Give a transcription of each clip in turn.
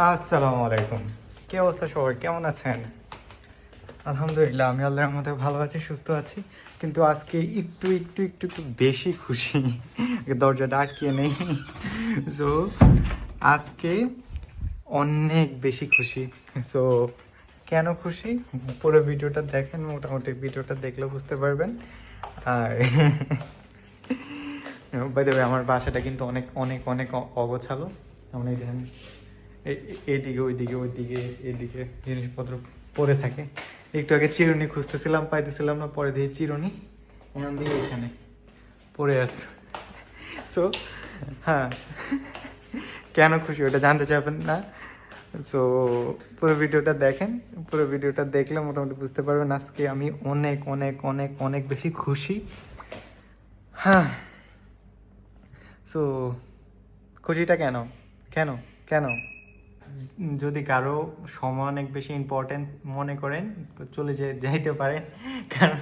আসসালামু আলাইকুম কি অবস্থা সবাই? কেমন আছেন? আলহামদুলিল্লাহ, আমি আল্লাহর রহমতে ভালো আছি, সুস্থ আছি। কিন্তু আজকে একটু একটু একটু একটু বেশি খুশি। দরজাটা আটকিয়ে নেই। সো আজকে অনেক বেশি খুশি। সো কেন খুশি? পুরো ভিডিওটা দেখেন, মোটামুটি ভিডিওটা দেখলে বুঝতে পারবেন। আর বাই দেবে আমার বাসাটা কিন্তু অনেক অনেক অনেক অগোছালো। আমরা এখানে এ- এ- এইদিকে ওইদিকে ওইদিকে এইদিকে জিনিসপত্র পড়ে থাকে। একটু আগে চিরুনি খুঁজতেছিলাম, পাইতেছিলাম না, পরে দিয়ে চিরুনি। ওনার দিকে এখানে পড়ে আছে। সো হ্যাঁ। কেন খুশি, ওটা জানতে চাইবেন না। সো পুরো ভিডিওটা দেখেন, পুরো ভিডিওটা দেখলে মোটামুটি বুঝতে পারবেন আজকে আমি অনেক অনেক অনেক অনেক বেশি খুশি। হ্যাঁ। সো খুশিটা কেন? কেন? কেন? যদি কারও সময় অনেক বেশি ইম্পর্টেন্ট মনে করেন, তো চলে যাইতে পারেন কারণ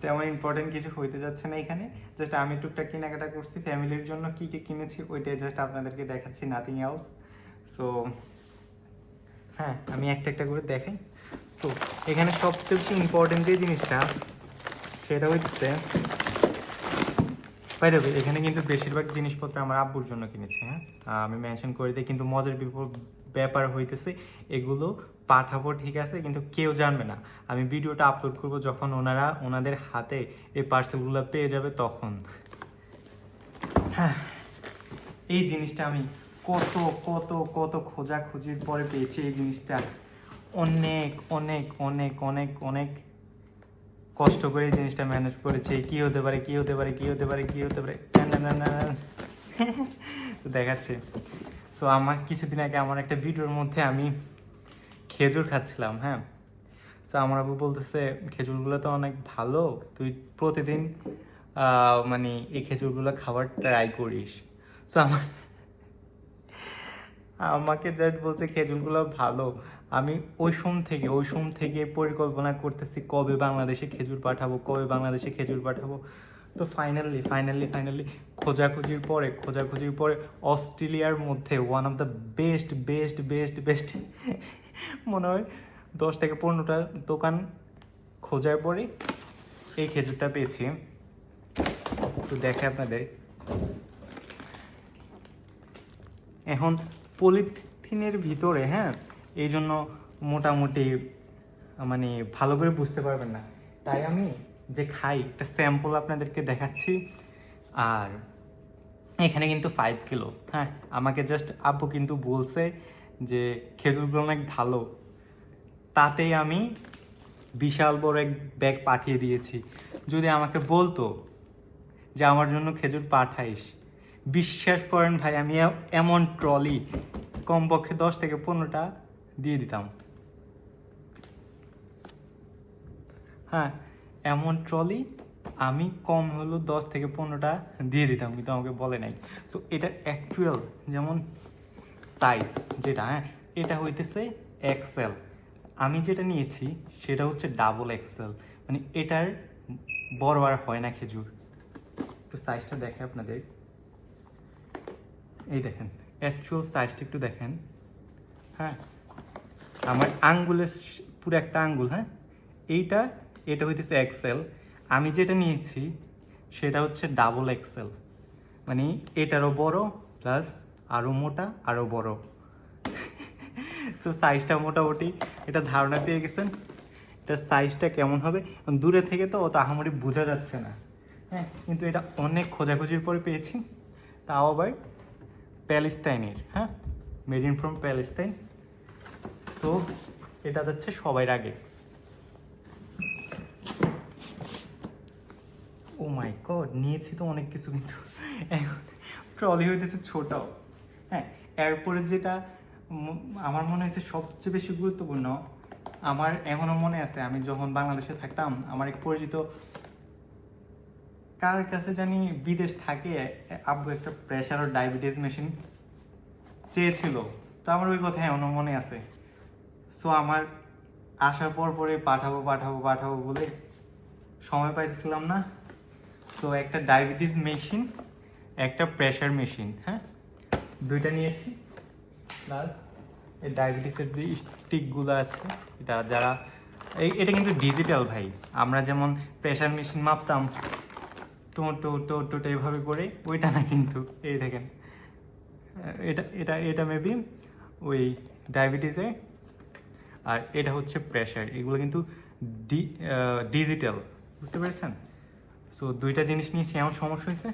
তেমন ইম্পর্টেন্ট কিছু হইতে যাচ্ছে না এখানে। জাস্ট আমি টুকটাক কেনাকাটা করছি, ফ্যামিলির জন্য কি কি কিনেছি ওইটাই জাস্ট আপনাদেরকে দেখাচ্ছি নাথিং এলস সো হ্যাঁ আমি একটা একটা করে দেখাই। সো এখানে সবচেয়ে বেশি ইম্পর্টেন্ট যে জিনিসটা, সেটা হচ্ছে বাই দ্য এখানে কিন্তু বেশিরভাগ জিনিসপত্র আমার আব্বুর জন্য কিনেছি হ্যাঁ? আমি মেনশন করে দিই, কিন্তু মজার ব্যাপার হইতেছে, এগুলো পাঠাবো, ঠিক আছে? কিন্তু কেউ জানবে না। আমি ভিডিওটা আপলোড করব যখন ওনারা ওনাদের হাতে এই পার্সেলগুলো পেয়ে যাবে তখন। হ্যাঁ এই জিনিসটা আমি কত কত কত খোঁজাখুঁজির পরে পেয়েছি। এই জিনিসটা অনেক অনেক অনেক অনেক অনেক কষ্ট করে জিনিসটা ম্যানেজ করেছি কি হতে পারে, কি হতে পারে, কি হতে পারে, কি হতে পারে। তো দেখাচ্ছে। সো আমার কিছুদিন আগে আমার একটা ভিডিওর মধ্যে আমি খেজুর খাচ্ছিলাম হ্যাঁ? সো আমার আবু বলতেছে, খেজুরগুলো তো অনেক ভালো, তুই প্রতিদিন মানে এই খেজুরগুলো খাবার ট্রাই করিস। সো আমার, আমাকে জাস্ট বলছে, খেজুরগুলো ভালো। আমি ওই সোম থেকে ওই সোম থেকে পরিকল্পনা করতেছি কবে বাংলাদেশে খেজুর পাঠাবো, কবে বাংলাদেশে খেজুর পাঠাবো। তো ফাইনালি ফাইনালি ফাইনালি খোঁজাখুঁজির পরে খোঁজাখুঁজির পরে অস্ট্রেলিয়ার মধ্যে one of the best best best best মনে হয় দশ থেকে পনেরোটা দোকান খোঁজার পরে এই খেজুরটা পেয়েছি। একটু দেখে আপনাদের। এখন পলিথিনের ভিতরে হ্যাঁ এই জন্য মোটামুটি মানে ভালো করে বুঝতে পারবেন না। তাই আমি যে খাই, একটা স্যাম্পল আপনাদেরকে দেখাচ্ছি। আর এখানে কিন্তু ফাইভ কিলো হ্যাঁ আমাকে জাস্ট আব্বু কিন্তু বলছে যে, খেজুরগুলো অনেক ভালো। তাতেই আমি বিশাল বড় এক ব্যাগ পাঠিয়ে দিয়েছি। যদি আমাকে বলতো যে, আমার জন্য খেজুর পাঠাইস। বিশ্বাস করেন ভাই, আমি এমন ট্রলি কমপক্ষে দশ থেকে পনেরোটা দিয়ে দিতাম। হ্যাঁ এমন ট্রলি আমি কম হলো দশ থেকে পনেরোটা দিয়ে দিতাম, কিন্তু আমাকে বলে নাই। সো এটা অ্যাকচুয়াল যেমন সাইজ যেটা হ্যাঁ এটা হইতেছে এক্সেল আমি যেটা নিয়েছি সেটা হচ্ছে ডাবল এক্সেল মানে এটার বড় আর হয় না খেজুর। একটু সাইজটা দেখে আপনাদের। এই দেখেন অ্যাকচুয়াল সাইজটা একটু দেখেন। হ্যাঁ আমার আঙ্গুলের পুরো একটা আঙ্গুল হ্যাঁ? এইটা, এটা হইতেছে এক্সেল আমি যেটা নিয়েছি, সেটা হচ্ছে ডাবল এক্সেল মানে এটারও বড় প্লাস আরও মোটা, আরও বড়। সো সাইজটা মোটামুটি, এটা ধারণা পেয়ে গেছেন? এটা সাইজটা কেমন হবে? দূরে থেকে তো অত আহামরি বোঝা যাচ্ছে না। হ্যাঁ কিন্তু এটা অনেক খোঁজাখুঁজির পরে পেয়েছি। তাও আবার প্যালেস্তাইনের হ্যাঁ? Made in from Palestine so এটা যাচ্ছে সবার আগে। ও মাই গড, নিয়েছি তো অনেক কিছু কিন্তু। ট্রলি হইতেছে ছোটাও। হ্যাঁ এরপরে যেটা আমার মনে হয়েছে সবচেয়ে বেশি গুরুত্বপূর্ণ, আমার এখনও মনে আছে, আমি যখন বাংলাদেশে থাকতাম, আমার এক পরিচিত কার কাছে জানি বিদেশ থাকে, আব্বু একটা প্রেশার ও ডায়াবেটিস মেশিন চেয়েছিল। তো আমার ওই কথা এখনও মনে আছে। সো আমার আসার পর পরে পাঠাবো পাঠাবো পাঠাবো বলে সময় পাইতেছিলাম না। তো একটা ডায়াবেটিস মেশিন একটা প্রেশার মেশিন হ্যাঁ? দুইটা নিয়েছি। প্লাস এই ডায়াবেটিসের যে স্টিকগুলো আছে, এটা যারা, এই, এটা কিন্তু ডিজিটাল ভাই। আমরা যেমন প্রেশার মেশিন মাপতাম টো টো টো টো এইভাবে করে, ওইটা না কিন্তু। এই দেখেন, এটা এটা এটা মেবি ওই ডায়াবেটিসে আর এটা হচ্ছে প্রেশার এগুলো কিন্তু ডি ডিজিটাল বুঝতে পেরেছেন? সো দুইটা জিনিস নিয়েছি এমন সমস্যা হয়েছে।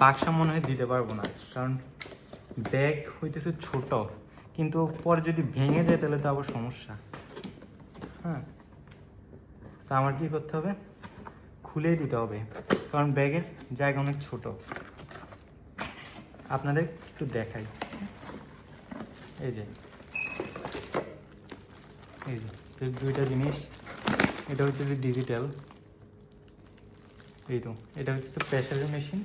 বাক্সা মনে হয় দিতে পারব না, কারণ ব্যাগ হইতেছে ছোট, কিন্তু পরে যদি ভেঙে যায় তাহলে তো আবার সমস্যা। হ্যাঁ? তো আমার কি করতে হবে? খুলেই দিতে হবে, কারণ ব্যাগের জায়গা অনেক ছোট। আপনাদের একটু দেখাই। এই যে। এই যে দুইটা জিনিস, এটা হচ্ছে যে ডিজিটাল এই তো, এটা হচ্ছে প্রেশারের মেশিন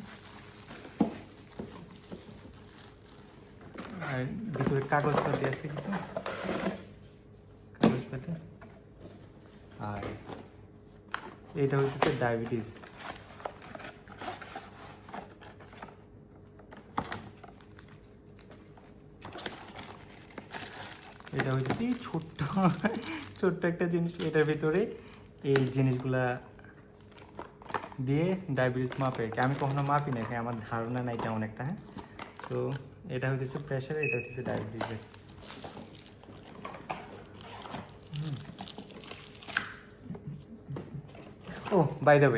আর ভিতরে কাগজপাতি আছে কিছু? কাগজপাতি। আর এটা হচ্ছে ডায়াবেটিস এটা হচ্ছে ছোট্ট ছোট্ট একটা জিনিস। এটার ভিতরে এই জিনিসগুলা দিয়ে ডায়াবেটিস মাপে। আমি কখনো মাপি না আমার ধারণা নাই তেমন একটা হ্যাঁ? তো এটা হচ্ছে প্রেশার এটা হচ্ছে ডায়াবেটিসের ও বাই দ্য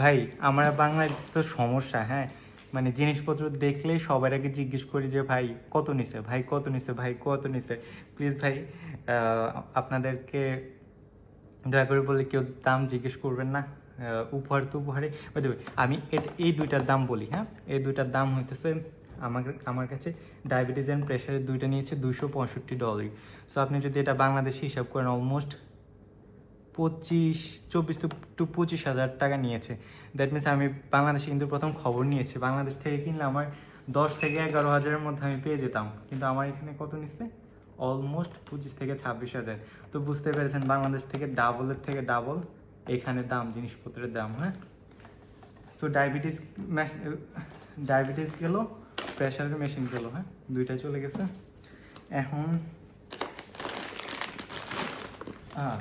ভাই, আমার বাংলায় তো সমস্যা হ্যাঁ? মানে জিনিসপত্র দেখলেই সবার আগে জিজ্ঞেস করি যে, ভাই, কত নিছে? ভাই, কত নিছে? ভাই, কত নিছে? প্লিজ ভাই আপনাদেরকে দয়া করে বলে কেউ দাম জিজ্ঞেস করবেন না। উপহার তো উপহারে। আমি এই দুইটার দাম বলি হ্যাঁ? এই দুইটার দাম হইতেছে আমার আমার কাছে ডায়াবেটিস অ্যান্ড প্রেশারের দুইটা নিয়েছে দুশো পঁয়ষট্টি ডলার সো আপনি যদি এটা বাংলাদেশে হিসাব করেন অলমোস্ট পঁচিশ, চব্বিশ টু পঁচিশ হাজার টাকা নিয়েছে। দ্যাট মিনস আমি বাংলাদেশে কিন্তু প্রথম খবর নিয়েছি। বাংলাদেশ থেকে কিনলে আমার দশ থেকে এগারো হাজারের মধ্যে আমি পেয়ে যেতাম। কিন্তু আমার এখানে কত নিচ্ছে? অলমোস্ট পঁচিশ থেকে ছাব্বিশ হাজার। তো বুঝতে পেরেছেন, বাংলাদেশ থেকে ডাবলের থেকে ডাবল এখানে দাম, জিনিসপত্রের দাম হ্যাঁ? সো ডায়াবেটিস ডায়াবেটিস গেলো প্রেশারের মেশিন গেলো হ্যাঁ? দুইটা চলে গেছে। এখন, আহ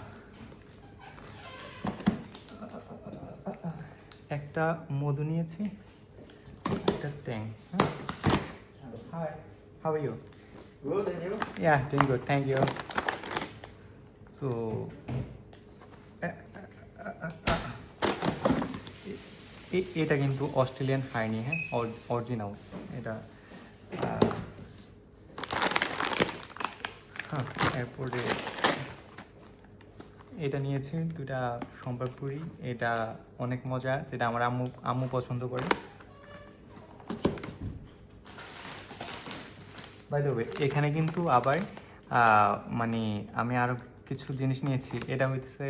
একটা মধু নিয়েছি একটা Tang hi how are you Good, and you? Yeah, doing good. Thank you. So, এটা কিন্তু অস্ট্রেলিয়ান হাইনি হ্যাঁ অরিজিনাল এটা হ্যাঁ এরপরে এটা নিয়েছি দুটা সম্বলপুরি এটা অনেক মজা, যেটা আমার আম্মু আম্মু পছন্দ করে। বাই ওয়ে এখানে কিন্তু আবার মানে আমি আরও কিছু জিনিস নিয়েছি। এটা হচ্ছে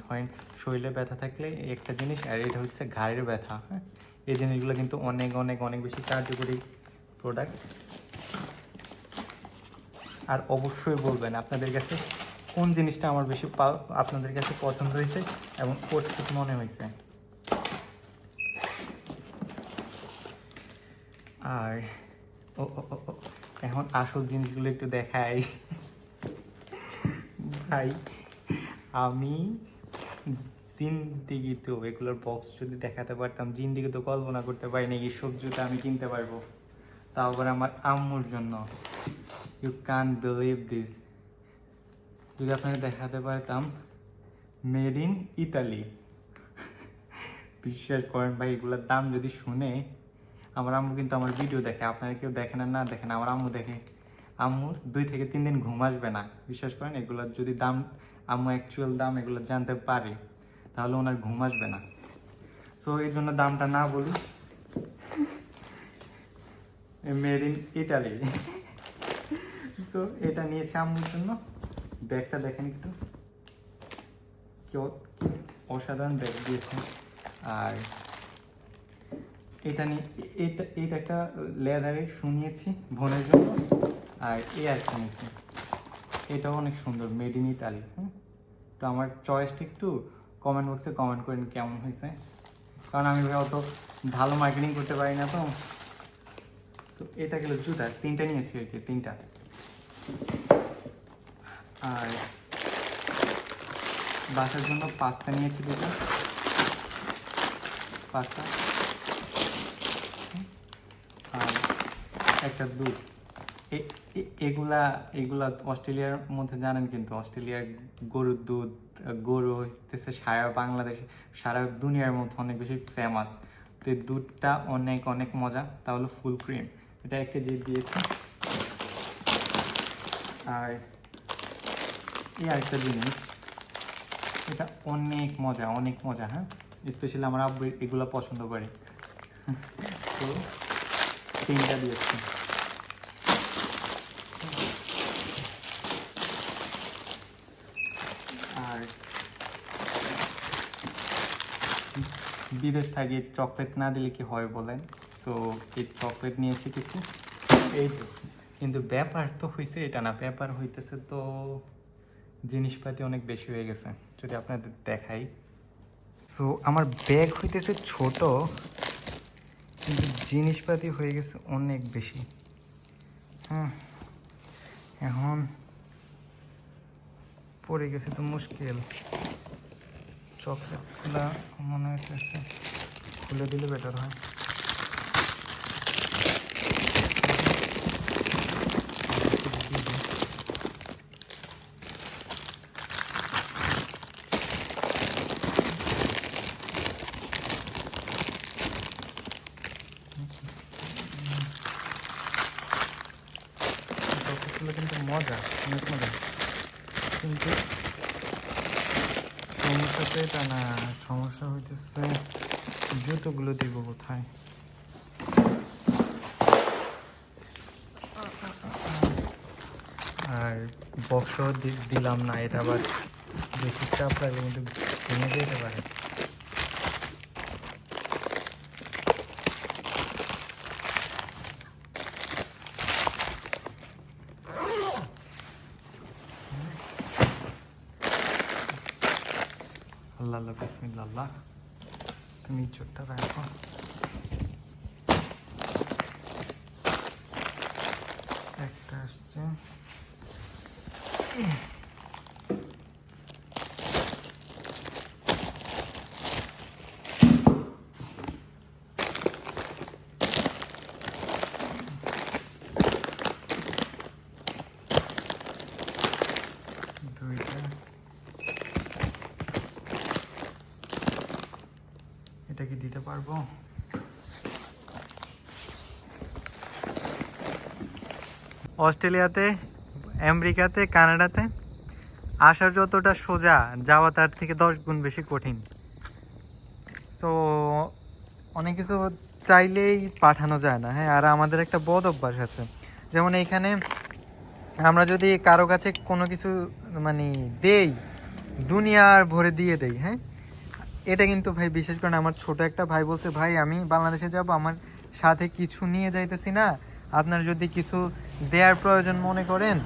ধরেন শরীরে ব্যথা থাকলে একটা জিনিস, আর এটা হচ্ছে ঘাড়ের ব্যথা হ্যাঁ? এই জিনিসগুলো কিন্তু অনেক অনেক অনেক বেশি কার্যকরী প্রোডাক্ট আর অবশ্যই বলবেন আপনাদের কাছে কোন জিনিসটা আমার বেশি আপনাদের কাছে পছন্দ হয়েছে এবং প্রস্তুত মনে হয়েছে? আর, ও এখন আসল জিনিসগুলো একটু দেখাই। ভাই, আমি জিন্দিগিতেও এগুলোর বক্স যদি দেখাতে পারতাম জিন্দিগি তো কল্পনা করতে পারি না এই সব জুতো আমি কিনতে পারব। আবার আমার আম্মুর জন্য। ইউ কান বিলিভ দিস যদি আপনাকে দেখাতে পারতাম মেড ইন ইতালি। বিশ্বাস করেন ভাই, এগুলোর দাম যদি শুনে আমার আম্মু কিন্তু আমার ভিডিও দেখে। আপনারা কেউ দেখেন না দেখেন আমার আম্মু দেখে। আম্মুর দুই থেকে তিন দিন ঘুম আসবে না। বিশ্বাস করেন, এগুলোর যদি দাম, আম্মু অ্যাকচুয়াল দাম এগুলো জানতে পারে, তাহলে ওনার ঘুম আসবে না। সো এই জন্য দামটা না বলি মেড ইন ইটালি সো এটা নিয়েছে আম্মুর জন্য। ব্যাগটা দেখেন একটু। অসাধারণ ব্যাগ দিয়েছে। আর এটা নিয়ে, এটা এটা একটা লেদারে শুনিয়েছি বোনের জন্য। আর এই একটা নিয়েছি। এটাও অনেক সুন্দর মেড ইন ইতালি হ্যাঁ তো আমার চয়েসটা একটু কমেন্ট বক্সে কমেন্ট করেন কেমন হয়েছে। কারণ আমি অত ভালো মার্কেটিং করতে পারি না তো। তো এটা গেল জুতা তিনটা নিয়েছি আর কি, তিনটা। আর বাসার জন্য পাস্তা নিয়েছি দুটো। পাস্তা। আর একটা দুধ। এগুলা এগুলা অস্ট্রেলিয়ার মধ্যে জানেন কিন্তু, অস্ট্রেলিয়ার গরুর দুধ, গরু হইতেছে সারা বাংলাদেশে, সারা দুনিয়ার মধ্যে অনেক বেশি ফেমাস তো এই দুধটা অনেক অনেক মজা। তাহলে ফুল ক্রিম এটা এক কেজি দিয়েছি। আর এই আরেকটা জিনিস। এটা অনেক মজা অনেক মজা হ্যাঁ? স্পেশালি আমার আব্বু এগুলো পছন্দ করে। তো, তিনটা দিয়েছি। আর বিদেশ থাকি চকলেট না দিলে কি হয় বলেন? সো এই চকলেট নিয়েছি কিছু এই কিন্তু ব্যাপার তো হয়েছে এটা না, ব্যাপার হইতেছে তো জিনিসপাতি অনেক বেশি হয়ে গেছে, যদি আপনাদের দেখাই। সো আমার ব্যাগ হইতেছে ছোট, কিন্তু জিনিসপাতি হয়ে গেছে অনেক বেশি। হ্যাঁ এখন পড়ে গেছে তো মুশকিল। চকলেটগুলা মনে হইতেছে খুলে দিলে বেটার হয় চকলেটগুলো কিন্তু মজা অনেক মজা কিন্তু সমস্যা তো এটা না সমস্যা হইতেছে। জুতোগুলো দিব কোথায়? আর বক্স দিলাম না, এটা আবার বেশি চাপ লাগলে কিন্তু ভেঙে যেতে পারে। আল্লাহ আল্লাহ বিসমিল্লা আল্লাহ তুমি চোটটা রাখো একটা আসছে এটা কি দিতে পারব। অস্ট্রেলিয়াতে, আমেরিকাতে, কানাডাতে আসার যতটা সোজা যাওয়া তার থেকে দশ গুণ বেশি কঠিন। সো অনেক কিছু চাইলেই পাঠানো যায় না হ্যাঁ? আর আমাদের একটা বদ অভ্যাস আছে। যেমন এইখানে আমরা যদি কারও কাছে কোনো কিছু মানে দেই, দুনিয়ার ভরে দিয়ে দেই হ্যাঁ? এটা কিন্তু ভাই, বিশেষ করে আমার ছোট একটা ভাই বলছে, ভাই, আমি বাংলাদেশে যাব, আমার সাথে কিছু নিয়ে যাইতেছি না। আপনার যদি কিছু দেওয়ার প্রয়োজন মনে করেন,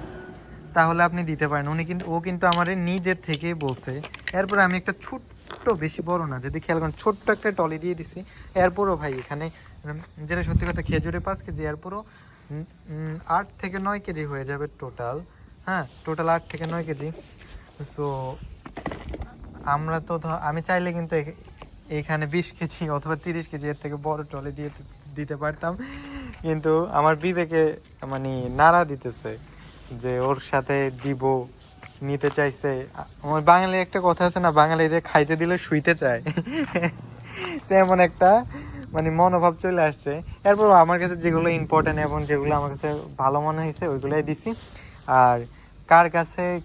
তাহলে আপনি দিতে পারেন। উনি কিন্তু ও কিন্তু আমার নিজের থেকে বলছে। এরপর আমি একটা ছোট্ট, বেশি বড় না, যদি খেয়াল করেন, ছোট্ট একটা টলি দিয়ে দিছি। এরপরও ভাই, এখানে যেটা সত্যি কথা, খেজুরে পাঁচ কেজি, এরপরও আট থেকে নয় কেজি হয়ে যাবে টোটাল হ্যাঁ টোটাল আট থেকে নয় কেজি। সো আমরা তো আমি চাইলে কিন্তু এখ- এইখানে বিশ কেজি অথবা তিরিশ কেজি এর থেকে বড় টলে দিয়ে দিতে পারতাম। কিন্তু আমার বিবেকে মানে নাড়া দিতেছে যে ওর সাথে দিব, নিতে চাইছে। আমার বাঙালির একটা কথা আছে না, বাঙালিরে খাইতে দিলে শুইতে চায়। তেমন একটা মানে মনোভাব চলে আসছে। এরপর আমার কাছে যেগুলো ইম্পর্টেন্ট এবং যেগুলো আমার কাছে ভালো মনে হয়েছে, ওইগুলোই দিছি। আর কার কাছে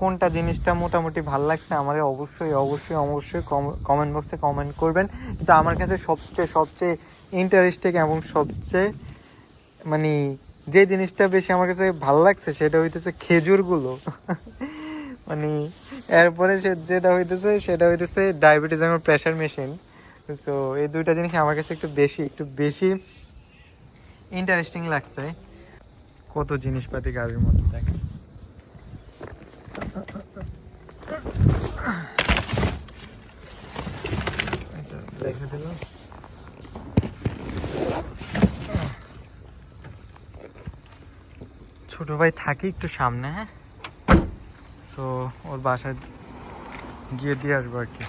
কোনটা জিনিসটা মোটামুটি ভালো লাগছে আমার অবশ্যই অবশ্যই অবশ্যই কমেন্ট বক্সে কমেন্ট করবেন। কিন্তু আমার কাছে সবচেয়ে সবচেয়ে ইন্টারেস্টিং এবং সবচেয়ে মানে যে জিনিসটা বেশি আমার কাছে ভালো লাগছে সেটা হইতেছে খেজুরগুলো। মানে এরপরে সে যেটা হইতেছে সেটা হইতেছে ডায়াবেটিস এবং প্রেশার মেশিন সো এই দুইটা জিনিস আমার কাছে একটু বেশি একটু বেশি ইন্টারেস্টিং লাগছে। কত জিনিসপাতি গাড়ির মধ্যে দেখে এটা রেখে দিলাম ভাই থাকি একটু সামনে হ্যাঁ? সো ওর বাসায় গিয়ে দিয়ে আসব আর কি।